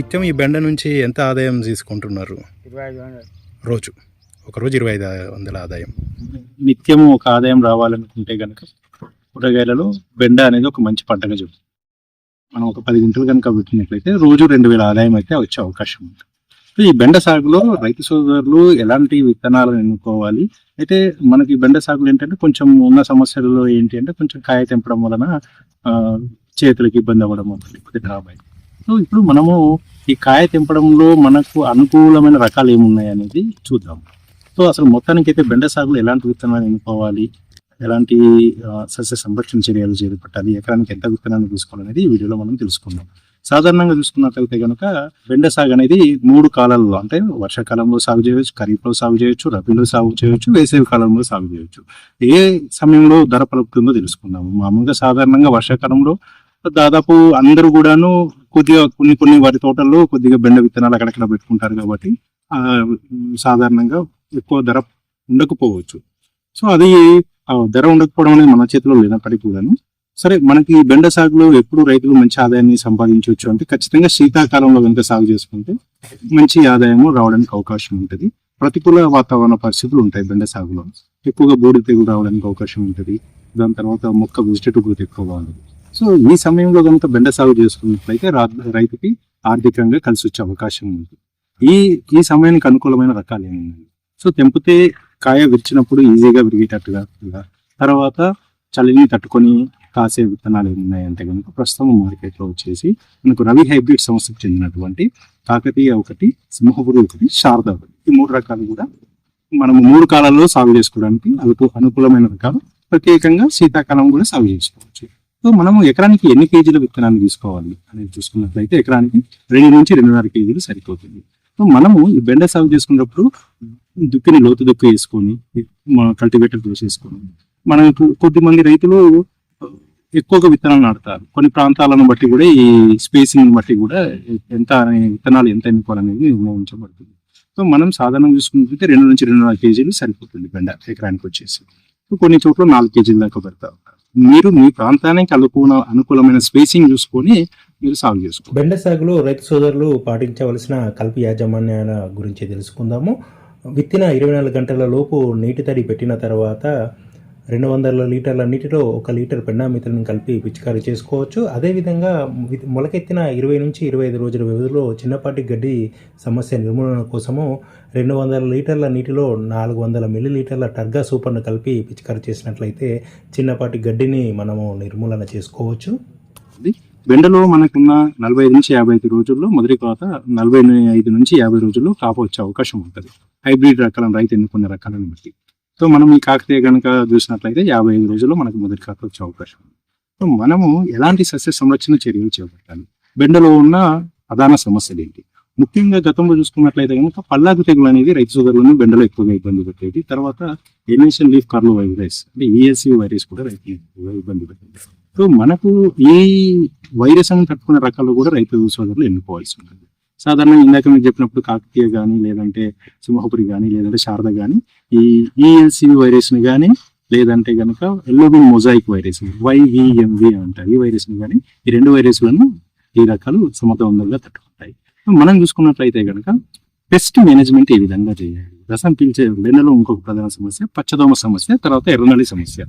నిత్యం ఈ బెండ నుంచి ఎంత ఆదాయం తీసుకుంటున్నారు? రోజు. ఒక రోజు ఇరవై ఐదు వందల ఆదాయం. నిత్యం ఒక ఆదాయం రావాలనుకుంటే కనుక కూరగాయలలో బెండ అనేది ఒక మంచి పంటగా చూడు. మనం ఒక పది గుంటలు కనుక పెట్టినట్లయితే రోజు రెండు వేల ఆదాయం అయితే వచ్చే అవకాశం ఉంది. సో ఈ బెండ సాగులో రైతు సోదరులు ఎలాంటి విత్తనాలను ఎన్నుకోవాలి? అయితే మనకి బెండ సాగులు ఏంటంటే కొంచెం ఉన్న సమస్యలలో ఏంటి అంటే కొంచెం కాయ తెంపడం వలన చేతులకు ఇబ్బంది అవ్వడం లేకపోతే డ్రాబ్యాక్ సో ఇప్పుడు మనము ఈ కాయ తెంపడంలో మనకు అనుకూలమైన రకాలు ఏమున్నాయి అనేది చూద్దాం. సో అసలు మొత్తానికి అయితే బెండ సాగులో ఎలాంటి విత్తనాలు ఎన్నుకోవాలి ఎలాంటి సస్య సంరక్షణ చర్యలు చేపట్టాలి? ఎకరానికి ఎంత విత్తనాన్ని తీసుకోవాలనేది వీడియోలో మనం తెలుసుకుందాం. సాధారణంగా చూసుకున్నట్లయితే కనుక బెండ సాగు అనేది మూడు కాలాల్లో అంటే వర్షాకాలంలో సాగు చేయవచ్చు ఖరీఫ్లో సాగు చేయొచ్చు రబీలో సాగు చేయొచ్చు వేసవి కాలంలో సాగు చేయొచ్చు. ఏ సమయంలో ధర పలుకుతుందో తెలుసుకుందాము. మామూలుగా సాధారణంగా వర్షాకాలంలో దాదాపు అందరూ కూడాను కొద్దిగా కొన్ని కొన్ని వారి తోటల్లో కొద్దిగా బెండ విత్తనాలు అక్కడక్కడ పెట్టుకుంటారు కాబట్టి సాధారణంగా ఎక్కువ ధర ఉండకపోవచ్చు. సో అది ధర ఉండకపోవడం అనేది మన చేతిలో లేనప్పటికీ కూడాను సరే మనకి బెండ సాగులో ఎప్పుడు రైతులు మంచి ఆదాయాన్ని సంపాదించవచ్చు అంటే ఖచ్చితంగా శీతాకాలంలో కనుక సాగు చేసుకుంటే మంచి ఆదాయము రావడానికి అవకాశం ఉంటుంది. ప్రతికూల వాతావరణ పరిస్థితులు ఉంటాయి బెండ సాగులో. ఎక్కువగా బూడి తెగులు రావడానికి అవకాశం ఉంటుంది. దాని తర్వాత మొక్క వెజిటేటివ్ గ్రోత్ ఎక్కువగా ఉంటుంది సో ఈ సమయంలో కనుక బెండ సాగు చేసుకున్నట్లయితే రైతుకి ఆర్థికంగా కలిసి వచ్చే అవకాశం ఉంది. ఈ ఈ సమయానికి అనుకూలమైన రకాలు ఏమున్నాయి? సో తెంపితే కాయ విరిచినప్పుడు ఈజీగా విరిగేటట్టుగా తర్వాత చలిని తట్టుకొని కాసే విత్తనాలు ఏమున్నాయంటే కనుక ప్రస్తుతం మార్కెట్లో వచ్చేసి మనకు రవి హైబ్రిడ్ సంస్థకు చెందినటువంటి కాకతీయ ఒకటి సింహపురి ఒకటి శారద ఒకటి. ఈ మూడు రకాలు కూడా మనము మూడు కాలాల్లో సాగు చేసుకోవడానికి అవి అనుకూలమైన రకాలు. ప్రత్యేకంగా శీతాకాలం కూడా సాగు చేసుకోవచ్చు. సో మనము ఎకరానికి ఎన్ని కేజీల విత్తనాన్ని తీసుకోవాలి అనేది చూసుకున్నట్లయితే ఎకరానికి రెండు నుంచి రెండున్నర కేజీలు సరిపోతుంది. సో మనము ఈ బెండ సాగు చేసుకున్నప్పుడు దుక్కిని లోతు దుక్కు వేసుకొని కల్టివేటర్ వేసేసుకొని మనకు కొద్దిమంది రైతులు ఎక్కువగా విత్తనాలు నాటుతారు. కొన్ని ప్రాంతాలను బట్టి కూడా ఈ స్పేసింగ్ బట్టి కూడా ఎంత విత్తనాలు ఎంత ఎన్నుకోవాలనేది నిర్ణయించబడుతుంది. సో మనం సాధారణంగా చూసుకుంటే రెండు నుంచి రెండున్నర కేజీలు సరిపోతుంది బెండ ఎకరానికి వచ్చేసి. కొన్ని చోట్ల నాలుగు కేజీల దాకా పెడతారు. మీరు మీ ప్రాంతానికి అనుకూల అనుకూలమైన స్పేసింగ్ చూసుకొని మీరు సాగు చేసుకోండి బెండ సాగులో రైతు సోదరులు పాటించవలసిన కలుపు యాజమాన్యాల గురించి తెలుసుకుందాము. విత్తిన ఇరవై నాలుగు గంటల లోపు నీటి తడి పెట్టిన తర్వాత రెండు వందల లీటర్ల నీటిలో ఒక లీటర్ పెండామిత్రని కలిపి పిచికారీ చేసుకోవచ్చు. అదేవిధంగా మొలకెత్తిన ఇరవై నుంచి ఇరవై ఐదు రోజుల వ్యవధిలో చిన్నపాటి గడ్డి సమస్య నిర్మూలన కోసము రెండు వందల లీటర్ల నీటిలో నాలుగు వందల మిల్లీ లీటర్ల టర్గా సూపర్ను కలిపి పిచికారీ చేసినట్లయితే చిన్నపాటి గడ్డిని మనము నిర్మూలన చేసుకోవచ్చు. బెండలో మనకున్న నలభై ఐదు నుంచి యాభై ఐదు రోజుల్లో మొదటి కోత నలభై ఐదు నుంచి యాభై రోజుల్లో కాపు వచ్చే అవకాశం ఉంటుంది. హైబ్రిడ్ రకాలను రైతు ఎన్నుకునే రకాలను బట్టి. సో మనం ఈ కాకతీయ కనుక చూసినట్లయితే యాభై ఐదు రోజుల్లో మనకు మొదటి కాత వచ్చే అవకాశం. ఉంది సో మనము ఎలాంటి సస్య సంరక్షణ చర్యలు చేపట్టాలి? బెండలో ఉన్న ప్రధాన సమస్యలు ఏంటి? ముఖ్యంగా గతంలో చూసుకున్నట్లయితే కనుక పల్లాకు తెగులు అనేది రైతు సోదరులను బెండలో ఎక్కువగా ఇబ్బంది పెట్టేది. తర్వాత ఎలినేషన్ లీఫ్ కార్లో వైరస్ అంటే ఈఎస్సీ వైరస్ కూడా రైతులు ఇబ్బంది పెట్టేది. సో మనకు ఈ వైరస్ అని తట్టుకునే రకాలు కూడా రైతు సోదరులు ఎన్నుకోవాల్సి ఉంటుంది. సాధారణంగా ఇందాక మీరు చెప్పినప్పుడు కాకతీయ కానీ లేదంటే సింహపురి కానీ లేదంటే శారద కానీ ఈ ఈఎల్సివి వైరస్ని కానీ లేదంటే కనుక ఎల్లోబిన్ మొజాయిక్ వైరస్ వైవిఎంవి అంటారు ఈ వైరస్ని కానీ ఈ రెండు వైరస్లను ఈ రకాలు సమర్థవంతంగా తట్టుకుంటాయి. మనం చూసుకున్నట్లయితే కనుక పెస్ట్ మేనేజ్మెంట్ ఈ విధంగా చేయాలి? రసం పీల్చే వెన్నెలో ఇంకొక ప్రధాన సమస్య పచ్చదోమ సమస్య తర్వాత ఎర్రనల్లి సమస్య.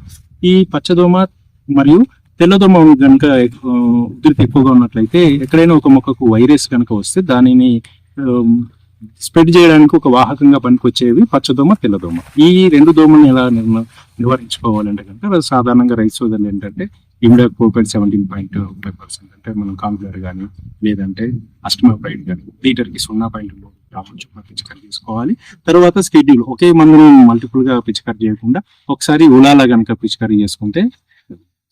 ఈ పచ్చదోమ మరియు తెల్లదోమ కనుక ఉధృతి ఎక్కువగా ఉన్నట్లయితే ఎక్కడైనా ఒక మొక్కకు వైరస్ కనుక వస్తే దానిని స్ప్రెడ్ చేయడానికి ఒక వాహకంగా పనికొచ్చేవి పచ్చదోమ తెల్లదోమ. ఈ రెండు దోమల్ని ఎలా నివారించుకోవాలంటే కనుక సాధారణంగా రైస్ సోదరులు ఏంటంటే ఇమిడా four point seventeen point five percent అంటే మనం కాంప్లర్ కానీ లేదంటే అస్టమోప్రైడ్ కానీ లీటర్కి సున్నా పాయింట్ మూడు గ్రాముల చొప్పున పిచికారి చేసుకోవాలి తర్వాత స్కెడ్యూల్ ఒకే మందుని మల్టిపుల్గా పిచికారి చేయకుండా ఒకసారి ఉలాలా కనుక పిచికారి చేసుకుంటే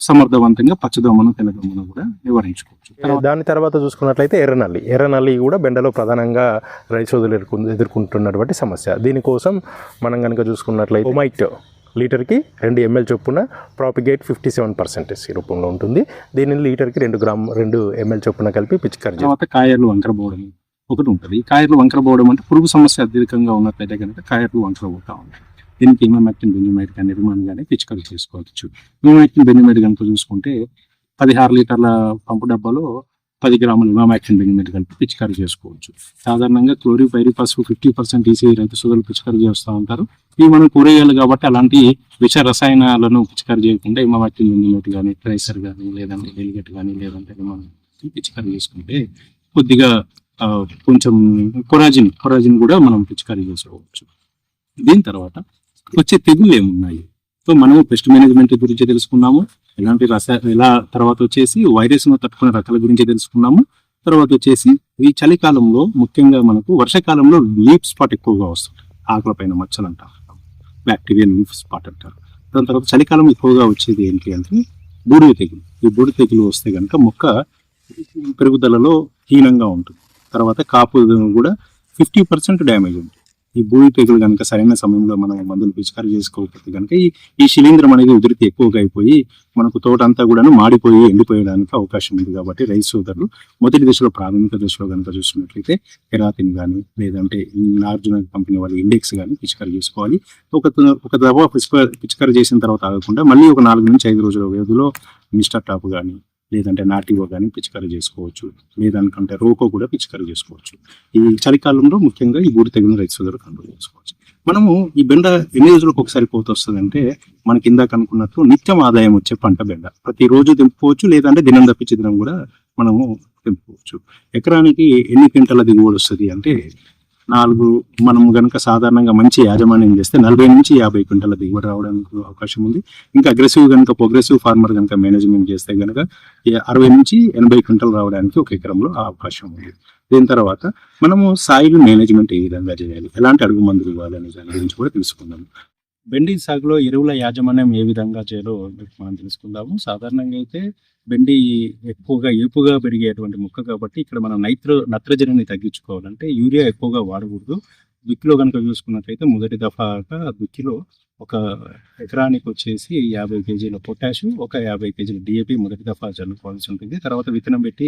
సమర్థవంతంగా పచ్చదోమను తెల్లదోమను కూడా నివారించుకోవచ్చు. దాని తర్వాత చూసుకున్నట్లయితే ఎర్రనల్లి. ఎర్రనల్లి కూడా బెండలో ప్రధానంగా రైతు సోదరులు ఎదుర్కొ- ఎదుర్కొంటున్నటువంటి సమస్య. దీనికోసం మనం కనుక చూసుకున్నట్లయితే ఒమైట్ లీటర్కి రెండు ఎంఎల్ చొప్పున ప్రాపిగేట్ ఫిఫ్టీ సెవెన్ పర్సెంటేజ్ రూపంలో ఉంటుంది. దీనిని లీటర్కి రెండు గ్రామ్ రెండు ఎంఎల్ చొప్పున కలిపి పిచికారి చేయాలి. తర్వాత కాయర్లు వంకరబోవడం ఒకటి ఉంటుంది. ఈ కాయర్లు వంకరబోవడం అంటే పురుగు సమస్య అత్యధికంగా ఉన్నట్లయితే కనుక కాయర్లు వంకరబోతా ఉంటాయి. దీనికి ఇమామెక్టిన్ బెంజమైడ్ కానీ నిర్మాణం కానీ పిచికారి చేసుకోవచ్చు. ఇమామెక్టిన్ బెంజమైడ్ కనుక చూసుకుంటే పదిహారు లీటర్ల పంపు డబ్బాలో పది గ్రాములు ఇమామాక్సిన్ బెనిమిట్ కలిపి పిచికారీ చేసుకోవచ్చు. సాధారణంగా క్లోరిపైరిఫాస్ ఫిఫ్టీ పర్సెంట్ ఈసీ రైతు సోదరులు పిచికారీ చేస్తూ ఉంటారు. ఇవి మనం కూరగాయలు కాబట్టి అలాంటి విష రసాయనాలను పిచికారీ చేయకుండా ఇమామాక్సిన్ బెనిమిట్ కానీ ట్రైసర్ కానీ లేదంటే డెలిగేట్ కానీ లేదంటే మనం పిచికారీ చేసుకుంటే కొద్దిగా కొంచెం కొరాజిన్ కొరాజిన్ కూడా మనం పిచికారీ చేసుకోవచ్చు. దీని తర్వాత వచ్చే తెగుళ్ళు ఏమున్నాయి? సో మనము పెస్ట్ మేనేజ్మెంట్ గురించి తెలుసుకున్నాము. ఎలాంటి రస ఎలా తర్వాత వచ్చేసి వైరస్ను తట్టుకునే రకాల గురించి తెలుసుకున్నాము. తర్వాత వచ్చేసి ఈ చలికాలంలో ముఖ్యంగా మనకు వర్షాకాలంలో లీప్ స్పాట్ ఎక్కువగా వస్తుంది. ఆకుల పైన మచ్చలు అంటారు. బ్యాక్టీరియల్ లీఫ్ స్పాట్ అంటారు. దాని తర్వాత చలికాలం ఎక్కువగా వచ్చేది ఏంటి అంటే బూడిద తెగులు. ఈ బూడిద తెగులు వస్తే కనుక మొక్క పెరుగుదలలో హీనంగా ఉంటుంది. తర్వాత కాపు కూడా ఫిఫ్టీ పర్సెంట్ డ్యామేజ్ ఉంటుంది. ఈ భూమి తెగులు కనుక సరైన సమయంలో మనం మందులు పిచికారీ చేసుకోకపోతే కనుక ఈ ఈ శిలీంద్రం అనేది ఉధృతి ఎక్కువగా అయిపోయి మనకు తోట అంతా కూడా మాడిపోయి ఎండిపోయడానికి అవకాశం ఉంది కాబట్టి రైతు సోదరులు మొదటి దశలో ప్రాథమిక దశలో కనుక చూసుకున్నట్లయితే కెరాతిన్ కానీ లేదంటే నార్జున కంపెనీ వాళ్ళ ఇండెక్స్ కానీ పిచికారీ చేసుకోవాలి. ఒక ఒక దఫా పిచికారీ పిచికారీ చేసిన తర్వాత ఆగకుండా మళ్ళీ ఒక నాలుగు నుంచి ఐదు రోజుల వ్యవధిలో మిస్టర్ టాప్ కానీ లేదంటే నాటివో కానీ పిచికారీ చేసుకోవచ్చు. లేదనుకుంటే రోకో కూడా పిచికారీ చేసుకోవచ్చు. ఈ చలికాలంలో ముఖ్యంగా ఈ బూడి తెగులు రైతు సోదరులు కంట్రోల్ చేసుకోవచ్చు. మనము ఈ బెండ ఎన్ని రోజులకు ఒకసారి పోత వస్తుందంటే మనకి ఇందాక అనుకున్నట్లు నిత్యం ఆదాయం వచ్చే పంట బెండ. ప్రతిరోజు తెంపుకోవచ్చు లేదంటే దినం తప్పించి దినం కూడా మనము తెంపుకోవచ్చు. ఎకరానికి ఎన్ని క్వింటల దిగుబడి వస్తుంది అంటే నాలుగు మనం కనుక సాధారణంగా మంచి యాజమాన్యం చేస్తే నలభై నుంచి యాభై క్వింటల దిగుబడి రావడానికి అవకాశం ఉంది. ఇంకా అగ్రెసివ్ కనుక ప్రోగ్రెసివ్ ఫార్మర్ కనుక మేనేజ్మెంట్ చేస్తే కనుక అరవై నుంచి ఎనభై క్వింటల్ రావడానికి ఒక ఎకరంలో అవకాశం ఉంది. దీని తర్వాత మనము సాయిల్ మేనేజ్మెంట్ ఏ విధంగా చేయాలి? ఎలాంటి అడుగు మందులు ఇవ్వాలి దాని గురించి కూడా తెలుసుకుందాం. బెండి సాగులో ఎరువుల యాజమాన్యం ఏ విధంగా చేయాలో మనం తెలుసుకుందాము. సాధారణంగా అయితే బెండి ఎక్కువగా ఏపుగా పెరిగేటువంటి మొక్క కాబట్టి ఇక్కడ మనం నైత్ర నత్రజనిని తగ్గించుకోవాలంటే యూరియా ఎక్కువగా వాడకూడదు. దుక్కిలో కనుక చూసుకున్నట్లయితే మొదటి దఫాగా దుక్కిలో ఒక ఎకరానికి వచ్చేసి యాభై కేజీల పొటాషు ఒక యాభై కేజీల డిఏపి మొదటి దఫా చల్లుకోవాల్సి ఉంటుంది. తర్వాత విత్తనం పెట్టి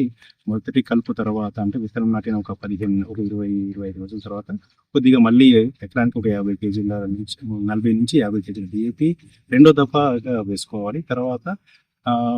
మొదటి కలుపు తర్వాత అంటే విత్తనం నాటిన ఒక పదిహేను ఒక ఇరవై ఇరవై ఐదు రోజుల తర్వాత కొద్దిగా మళ్ళీ ఎకరానికి ఒక యాభై కేజీల నుంచి నలభై నుంచి యాభై కేజీల డిఏపి రెండో దఫాగా వేసుకోవాలి. తర్వాత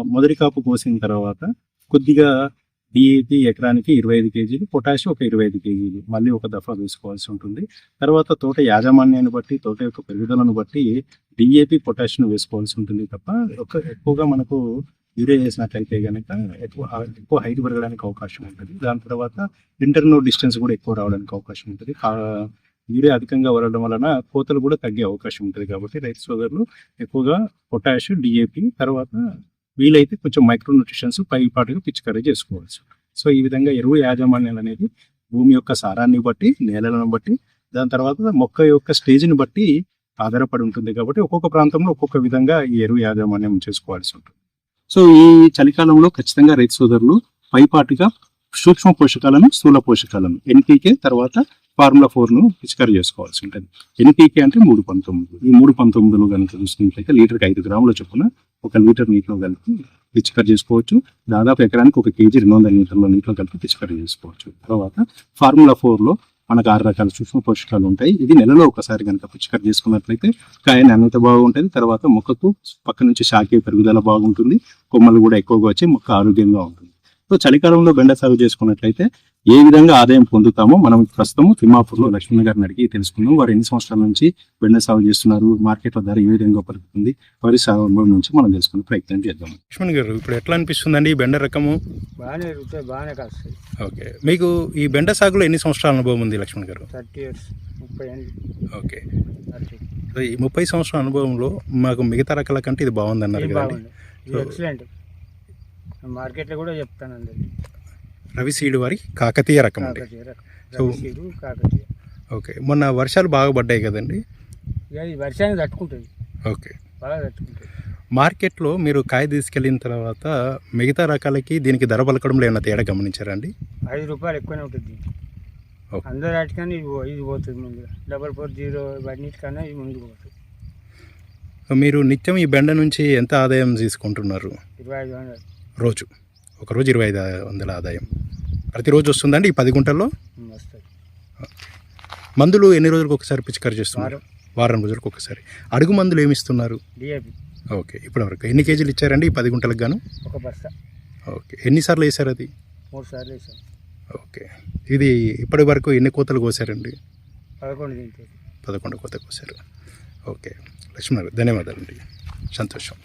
మొదటి కాపు కోసిన తర్వాత కొద్దిగా డిఏపి ఎకరానికి ఇరవై ఐదు కేజీలు పొటాషియం ఒక ఇరవై ఐదు కేజీలు మళ్ళీ ఒక దఫా వేసుకోవాల్సి ఉంటుంది. తర్వాత తోట యాజమాన్యాన్ని బట్టి తోట యొక్క పెరుగుదలను బట్టి డిఏపి పొటాష్ను వేసుకోవాల్సి ఉంటుంది తప్ప ఒక ఎక్కువగా మనకు యూరియా చేసినట్లయితే కనుక ఎక్కువ ఎక్కువ హైట్ పెరగడానికి అవకాశం ఉంటుంది. దాని తర్వాత ఇంటర్నో డిస్టెన్స్ కూడా ఎక్కువ రావడానికి అవకాశం ఉంటుంది. కా- యూరియా అధికంగా వరడం వలన కోతలు కూడా తగ్గే అవకాశం ఉంటుంది కాబట్టి రైతు సోదరులు ఎక్కువగా పొటాష్ డిఏపి తర్వాత వీలైతే కొంచెం మైక్రో న్యూట్రిషన్స్ పైపాటుగా పిచికారీ చేసుకోవచ్చు. సో ఈ విధంగా ఎరువు యాజమాన్యాలు అనేది భూమి యొక్క సారాన్ని బట్టి నేలలను బట్టి దాని తర్వాత మొక్క యొక్క స్టేజ్ని బట్టి ఆధారపడి ఉంటుంది కాబట్టి ఒక్కొక్క ప్రాంతంలో ఒక్కొక్క విధంగా ఈ ఎరువు యాజమాన్యం చేసుకోవాల్సి ఉంటుంది. సో ఈ చలికాలంలో ఖచ్చితంగా రైతు సోదరులు పైపాటుగా సూక్ష్మ పోషకాలను స్థూల పోషకాలను ఎన్పీకే తర్వాత ఫార్ములా ఫోర్ను పిచికారీ చేసుకోవాల్సి ఉంటుంది. ఎన్పీకే అంటే మూడు పంతొమ్మిది. ఈ మూడు పంతొమ్మిదిలో కనుక చూసినట్లయితే లీటర్కి ఐదు గ్రాముల చొప్పున ఒక లీటర్ నీటిలో కలిపి పిచికారీ చేసుకోవచ్చు. దాదాపు ఎకరానికి ఒక కేజీ రెండు వందల లీటర్ల నీటిలో కలిపి పిచికారీ చేసుకోవచ్చు. తర్వాత ఫార్ములా ఫోర్లో మనకు ఆరు రకాల సూక్ష్మ పోషకాలు ఉంటాయి. ఇది నెలలో ఒకసారి కనుక పిచికారీ చేసుకున్నట్లయితే కాయ నాణ్యత బాగుంటుంది. తర్వాత మొక్కకు పక్క నుంచి శాఖ పెరుగుదల బాగుంటుంది. కొమ్మలు కూడా ఎక్కువగా వచ్చి మొక్క ఆరోగ్యంగా ఉంటుంది. సో చలికాలంలో బెండ సాగు చేసుకున్నట్లయితే ఏ విధంగా ఆదాయం పొందుతామో మనం ప్రస్తుతం తిమ్మాపూర్లో లక్ష్మణ్ గారిని అడిగి తెలుసుకుందాం. వారు ఎన్ని సంవత్సరాల నుంచి బెండ సాగు చేస్తున్నారు? మార్కెట్లో ధర ఏ విధంగా పలుకుతుంది వారి సాగు అనుభవం నుంచి మనం తెలుసుకునే ప్రయత్నం చేద్దాం. లక్ష్మణ్ గారు ఇప్పుడు ఎట్లా అనిపిస్తుందండి ఈ బెండ రకము? బాగానే బాగానే కాస్తాయి. ఓకే. మీకు ఈ బెండ సాగులో ఎన్ని సంవత్సరాల అనుభవం ఉంది లక్ష్మణ్ గారు? థర్టీ ఇయర్స్ ముప్పై ఓకే. ఈ ముప్పై సంవత్సరాల అనుభవంలో మాకు మిగతా రకాల కంటే ఇది బాగుందన్నారు ఇది కదండి బాగుంది ఇది So- ఎక్సలెంట్ మార్కెట్లో కూడా చెప్తాను అందరికి రవి సీడ్ వారి కాకతీయ రకం అండి. కాకతీయ రకం. So- Ravi seed Kakatiya. Okay. మొన్న వర్షాలు బాగా పడ్డాయి కదండి? ఇక వర్షాన్ని తట్టుకుంటుంది. ఓకే. బాగా తట్టుకుంటుంది. మార్కెట్లో మీరు కాయ తీసుకెళ్ళిన తర్వాత మిగతా రకాలకి దీనికి ధర పలకడంలో ఏమైనా తేడా గమనించారండి ఐదు రూపాయలు ఎక్కువనే ఉంటుంది. దీనికి. ఓకే. అందరు వాటికన్నా ఇది పో- ఇది పోతుంది ముందుగా. డబల్ ఫోర్ జీరో వాటికన్నా ఇది ముందుకు పోతుంది. మీరు నిత్యం ఈ బెండ నుంచి ఎంత ఆదాయం తీసుకుంటున్నారు? ఇరవై ఐదు వందలు. రోజు. ఒక రోజు ఇరవై ఐదు వందల ఆదాయం. ప్రతిరోజు వస్తుందండి ఈ పది గుంటల్లో? మందులు ఎన్ని రోజులకు ఒకసారి పిచికారి చేస్తున్నారు? వారం. రోజులకు ఒకసారి. అడుగు మందులు ఏమి ఇస్తున్నారు? ఓకే ఇప్పటివరకు ఎన్ని కేజీలు ఇచ్చారండి ఈ పది గుంటలకు గాను? ఒక బస్తా. ఓకే ఎన్నిసార్లు వేశారు అది? మూడు సార్లు వేసాం ఓకే ఇది ఇప్పటి వరకు ఎన్ని కోతలు కోసారండి? పదకొండు పదకొండు కోత కోసారు. ఓకే లక్ష్మణ్ గారు ధన్యవాదాలండి. సంతోషం.